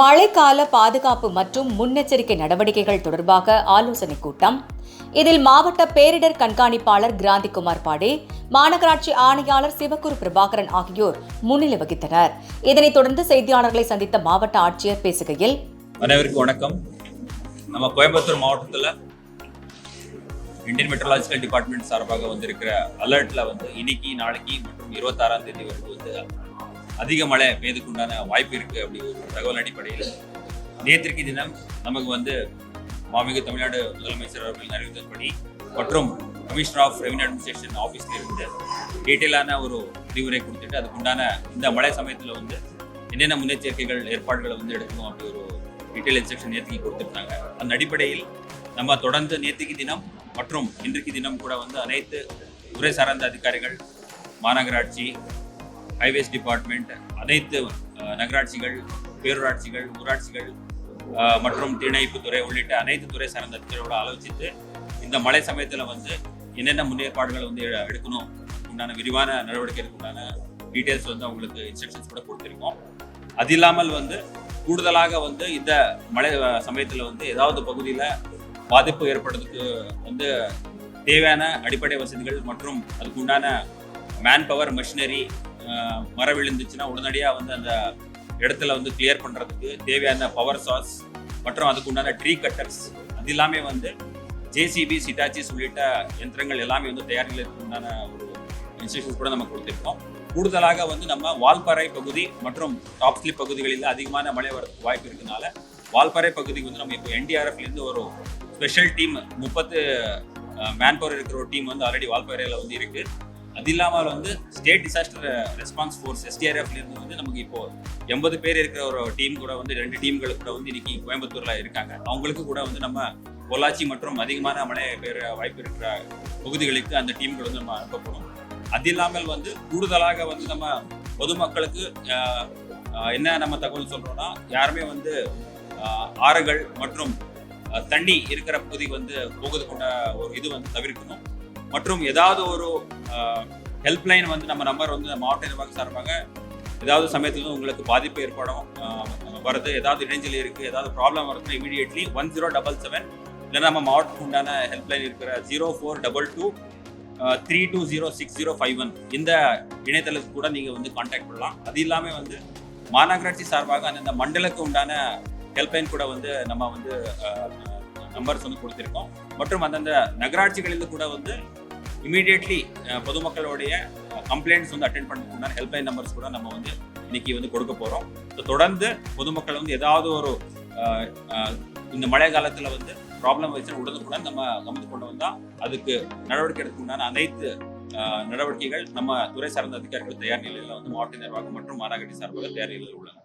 மழைக்கால பாதுகாப்பு மற்றும் முன்னெச்சரிக்கை நடவடிக்கைகள் தொடர்பாக ஆலோசனைக் கூட்டம். இதில் மாவட்ட பேரிடர் கண்காணிப்பாளர் கிராந்திகுமார் பாடே மாநகராட்சி ஆணையாளர் சிவக்குரு பிரபாகரன் ஆகியோர் முன்னிலை வகித்தனர். இதனைத் தொடர்ந்து செய்தியாளர்களை சந்தித்த மாவட்ட ஆட்சியர் பேசுகையில் அனைவருக்கும் வணக்கம். நம்ம கோயம்புத்தூர் மாவட்டத்தில் இந்தியன் மெட்ரலாஜிக்கல் டிபார்ட்மெண்ட் சார்பாக வந்திருக்கிற அலர்ட்ல வந்து இன்னைக்கு நாளைக்கு மற்றும் இருபத்தாறாம் தேதி வரைக்கும் வந்து அதிக மழை பெய்துக்குண்டான வாய்ப்பு இருக்கு அப்படி ஒரு தகவல் அடிப்படையில் நேற்றைக்கு தினம் நமக்கு வந்து மாமிகு தமிழ்நாடு முதலமைச்சர் அவர்கள் அறிவித்தபடி மற்றும் கமிஷனர் ஆஃப் ரெவன்யூ அட்மினிஸ்ட்ரேஷன் ஆஃபீஸில் இருந்து டீட்டெயிலான ஒரு அறிவுரை கொடுத்துட்டு அதுக்குண்டான இந்த மழை சமயத்தில் வந்து என்னென்ன முன்னெச்சரிக்கைகள் ஏற்பாடுகளை வந்து எடுக்கணும் அப்படி ஒரு டீட்டெயில் இன்ஸ்ட்ரக்ஷன் நேற்றுக்கு கொடுத்துருந்தாங்க. அந்த அடிப்படையில் நம்ம தொடர்ந்து நேற்றுக்கு தினம் மற்றும் இன்றைக்கு தினம் கூட வந்து அனைத்து துறை சார்ந்த அதிகாரிகள் மாநகராட்சி ஹைவேஸ் டிபார்ட்மெண்ட் அனைத்து நகராட்சிகள் பேரூராட்சிகள் ஊராட்சிகள் மற்றும் மற்றும் தீயணைப்புத்துறை உள்ளிட்ட அனைத்து துறை சார்ந்த அதிகாரிகளோட ஆலோசித்து இந்த மழை சமயத்தில் வந்து என்னென்ன முன்னேற்பாடுகளை வந்து எடுக்கணும் உண்டான விரிவான நடவடிக்கைகளுக்கு உண்டான டீட்டெயில்ஸ் வந்து அவங்களுக்கு இன்ஸ்ட்ரக்ஷன்ஸ் கூட கொடுத்துருக்கோம். அது இல்லாமல் வந்து கூடுதலாக வந்து இந்த மழை சமயத்தில் வந்து ஏதாவது பகுதியில் பாதிப்பு ஏற்படுறதுக்கு வந்து தேவையான அடிப்படை வசதிகள் மற்றும் அதுக்கு உண்டான மேன் பவர் மிஷினரி மரம் விழுந்துச்சுன்னா உடனடியாக வந்து அந்த இடத்துல வந்து கிளியர் பண்ணுறதுக்கு தேவையான பவர் சாஸ் மற்றும் அதுக்கு உண்டான ட்ரீ கட்டர்ஸ் அது எல்லாமே வந்து ஜேசிபி சிட்டாச்சிஸ் உள்ளிட்ட யந்திரங்கள் எல்லாமே வந்து தயார் நிலையத்துக்கு உண்டான ஒரு இன்ஸ்ட்ரக்ஷன்ஸ் கூட நம்ம கொடுத்துருக்கோம். கூடுதலாக வந்து நம்ம வால்பாறை பகுதி மற்றும் டாப் ஸ்லிப் பகுதிகளில் அதிகமான மழை வரதுக்கு வாய்ப்பு இருக்கனால வால்பாறை பகுதிக்கு வந்து நம்ம இப்போ என்டிஆர்எஃப்லேருந்து ஒரு ஸ்பெஷல் டீம் முப்பத்து மேன்பவர் இருக்கிற ஒரு டீம் வந்து ஆல்ரெடி வால்பாறையில் வந்து இருக்குது அது இல்லாமல் வந்து ஸ்டேட் டிசாஸ்டர் ரெஸ்பான்ஸ் ஃபோர்ஸ் எஸ்டிஆர்எஃப்லேருந்து வந்து நமக்கு இப்போ எண்பது பேர் இருக்கிற ஒரு டீம் கூட வந்து ரெண்டு டீம்கள் கூட வந்து இன்னைக்கு கோயம்புத்தூரில் இருக்காங்க. அவங்களுக்கு கூட வந்து நம்ம பொள்ளாச்சி மற்றும் அதிகமான மழை பெற வாய்ப்பு இருக்கிற பகுதிகளுக்கு அந்த டீம்கள் வந்து நம்ம அனுப்பப்படும். அது இல்லாமல் வந்து கூடுதலாக வந்து நம்ம பொதுமக்களுக்கு என்ன நம்ம தகவல் சொல்கிறோன்னா யாருமே வந்து ஆறுகள் மற்றும் தண்ணி இருக்கிற பகுதிக்கு வந்து போகுது கொண்ட ஒரு இது வந்து தவிர்க்கணும். மற்றும் ஏதாவது ஒரு ஹெல்ப்லைன் வந்து நம்ம நம்பர் வந்து மாவட்ட நிர்வாகம் சார்பாக ஏதாவது சமயத்தில் உங்களுக்கு பாதிப்பு ஏற்படும் வருது ஏதாவது இடைஞ்சல் இருக்கு ஏதாவது ப்ராப்ளம் வருதுன்னா immediately one zero double seven இல்லைன்னா நம்ம மாவட்டத்துக்கு உண்டான ஹெல்ப்லைன் இருக்கிற zero four double two three two zero six zero five one இந்த இணையதளத்துக்கு கூட நீங்கள் வந்து காண்டாக்ட் பண்ணலாம். அது இல்லாமல் வந்து மாநகராட்சி சார்பாக அந்தந்த மண்டலுக்கு உண்டான ஹெல்ப்லைன் கூட வந்து நம்ம வந்து நம்பர்ஸ் வந்து கொடுத்துருக்கோம். மற்றும் அந்தந்த நகராட்சிகளில் கூட வந்து இமீடியட்லி பொதுமக்களுடைய கம்ப்ளைண்ட்ஸ் வந்து அட்டென்ட் பண்ணதுக்கு ஹெல்ப்லைன் நம்பர்ஸ் கூட நம்ம வந்து இன்னைக்கு வந்து கொடுக்க போகிறோம் ஸோ தொடர்ந்து பொதுமக்கள் வந்து ஏதாவது ஒரு இந்த மழை காலத்தில் வந்து ப்ராப்ளம் வச்சு உடனுக்குடன் நம்ம கவனித்து கொண்டு வந்தால் அதுக்கு நடவடிக்கை எடுக்க அனைத்து நடவடிக்கைகள் நம்ம துறை சார்ந்த அதிகாரிகள் தயார் நிலையில் வந்து மாவட்ட நிர்வாகம் மற்றும் மாநகராட்சி சார்பாக தயார் நிலையில் உள்ளன.